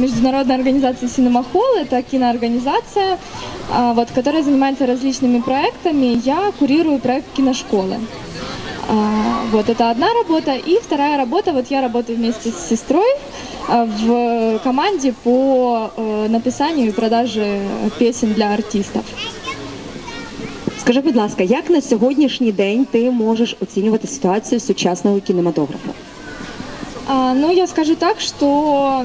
международная организация Cinema Hall. Это киноорганизация, а, вот, которая занимается различными проектами. Я курирую проект киношколы. А, Вот это одна работа. И вторая работа, вот я работаю вместе с сестрой а, в команде по э, написанию и продаже песен для артистов. Скажи, будь ласка, як на сьогоднішній день ти можеш оцінювати ситуацію сучасного кінематографу? А, Ну, я скажу так, что а,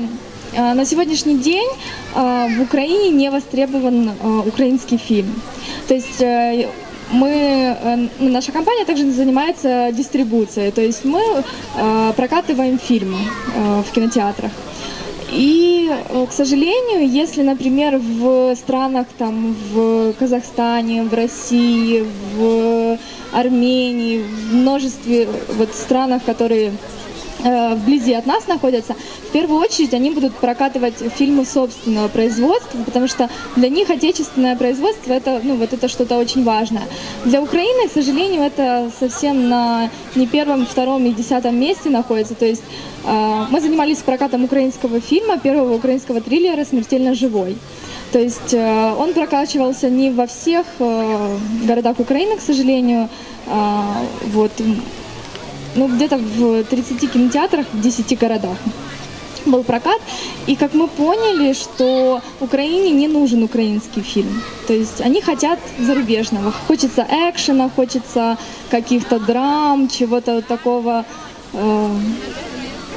на сегодняшний день а, в Украине не востребован а, украинский фильм. То есть э, мы, э, наша компания также занимается дистрибуцией, то есть мы э, прокатываем фильмы э, в кинотеатрах. И, э, к сожалению, если, например, в странах, там, в Казахстане, в России, в Армении, в множестве вот, странах, которые э, вблизи от нас находятся, в первую очередь они будут прокатывать фильмы собственного производства, потому что для них отечественное производство это, ну, вот это что-то очень важное. Для Украины, к сожалению, это совсем на не первом, втором и десятом месте находится. То есть э, мы занимались прокатом украинского фильма, первого украинского триллера «Смертельно живой». То есть э, он прокачивался не во всех э, городах Украины, к сожалению. А, вот, ну, где-то в 30 кинотеатрах в 10 городах был прокат. И как мы поняли, что Украине не нужен украинский фильм. То есть они хотят зарубежного. Хочется экшена, хочется каких-то драм, чего-то вот такого, э,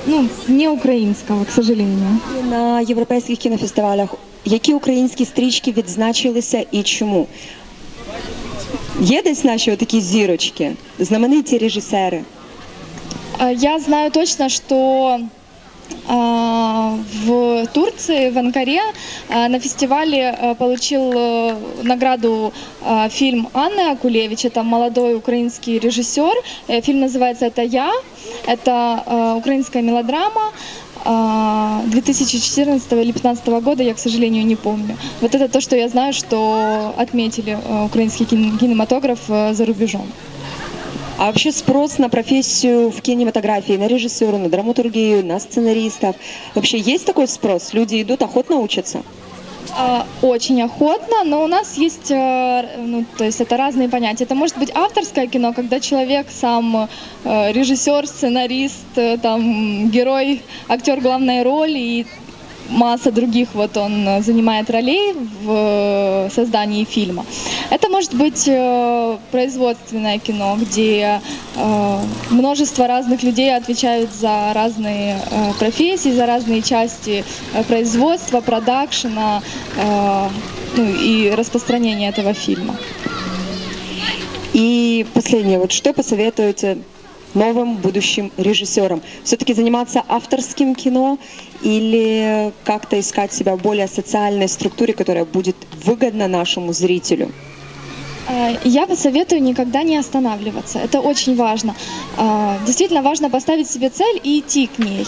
ну, не украинского, к сожалению. На європейських кінофестивалях які українські стрічки відзначилися і чому? Є десь наші такі зірочки, знамениті режисери? А, Я знаю точно, что а, в Турции, в Анкаре, а, на фестивале получил э, награду фильм Анны Акулевич. Это молодой украинский режиссер. Э, Фильм называется «Это я». Это украинская мелодрама. а, 2014 или 2015 года, я, к сожалению, не помню. Вот это то, что я знаю, что отметили э, украинский кин- кинематограф э, за рубежом. А вообще спрос на профессию в кинематографии, на режиссера, на драматургию, на сценаристов. Вообще есть такой спрос? Люди идут, охотно учатся? А, Очень охотно, но у нас есть, э, ну, то есть это разные понятия. Это может быть авторское кино, когда человек сам э, режиссер, сценарист, э, там герой, актер главной роли и масса других вот он э, занимает ролей в э, создании фильма. Это может быть э, производственное кино, где множество разных людей отвечают за разные профессии, за разные части производства, продакшена ну, и распространения этого фильма. И последнее, вот что посоветуете новым будущим режиссерам? Все-таки заниматься авторским кино или как-то искать себя в более социальной структуре, которая будет выгодна нашему зрителю? А, Я посоветую никогда не останавливаться. Это очень важно. А, Действительно важно поставить себе цель и идти к ней.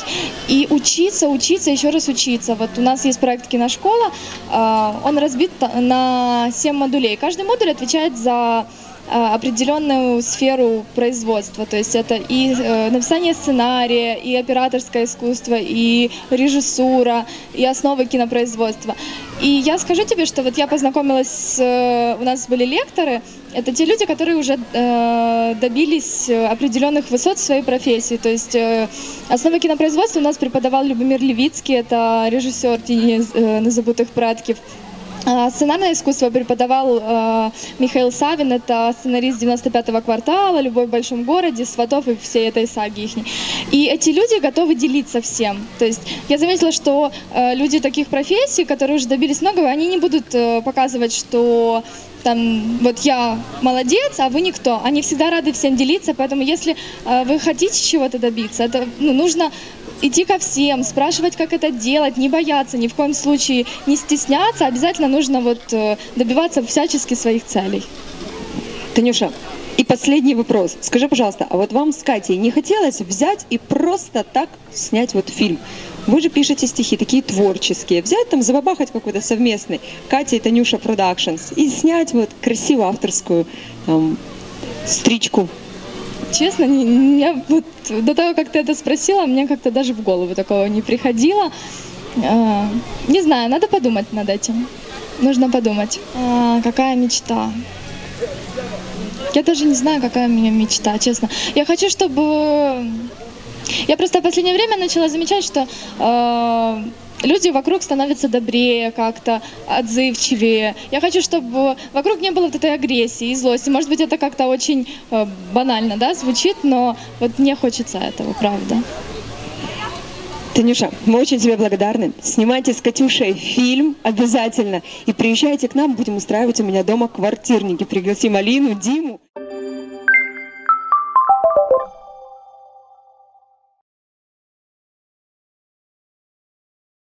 И учиться, учиться, еще раз учиться. Вот у нас есть проект «Киношкола». а, Он разбит на 7 модулей. Каждый модуль отвечает за определенную сферу производства. То есть это и э, написание сценария, и операторское искусство, и режиссура, и основы кинопроизводства. И я скажу тебе, что вот я познакомилась с... э, У нас были лекторы, это те люди, которые уже э, добились э, определенных высот в своей профессии. То есть э, основы кинопроизводства у нас преподавал Любомир Левицкий, это режиссер «Тени э, незабытых предков». А, Сценарное искусство преподавал э, Михаил Савин, это сценарист 95-го квартала, «Любовь в большом городе», «Сватов» и всей этой саги их. И эти люди готовы делиться всем. То есть я заметила, что э, люди таких профессий, которые уже добились многого, они не будут э, показывать, что там вот я молодец, а вы никто. Они всегда рады всем делиться, поэтому если э, вы хотите чего-то добиться, это ну, нужно идти ко всем, спрашивать, как это делать, не бояться, ни в коем случае не стесняться, обязательно нужно вот э, добиваться всячески своих целей. Танюша, и последний вопрос. Скажи, пожалуйста, а вот вам с Катей не хотелось взять и просто так снять вот фильм? Вы же пишете стихи, такие творческие. Взять там, забабахать какой-то совместный Катя и Танюша Продакшнс и снять вот красивую авторскую там, стричку. Честно, не- мне вот до того, как ты это спросила, мне как-то даже в голову такого не приходило. Э, Не знаю, надо подумать над этим. Нужно подумать. А, Какая мечта? Я даже не знаю, какая у меня мечта, честно. Я хочу, чтобы... Я просто в последнее время начала замечать, что э, люди вокруг становятся добрее как-то, отзывчивее. Я хочу, чтобы вокруг не было вот этой агрессии и злости. Может быть, это как-то очень э, банально, да, звучит, но вот мне хочется этого, правда. Танюша, мы очень тебе благодарны. Снимайте с Катюшей фильм обязательно. И приезжайте к нам, будем устраивать у меня дома квартирники. Пригласим Алину, Диму.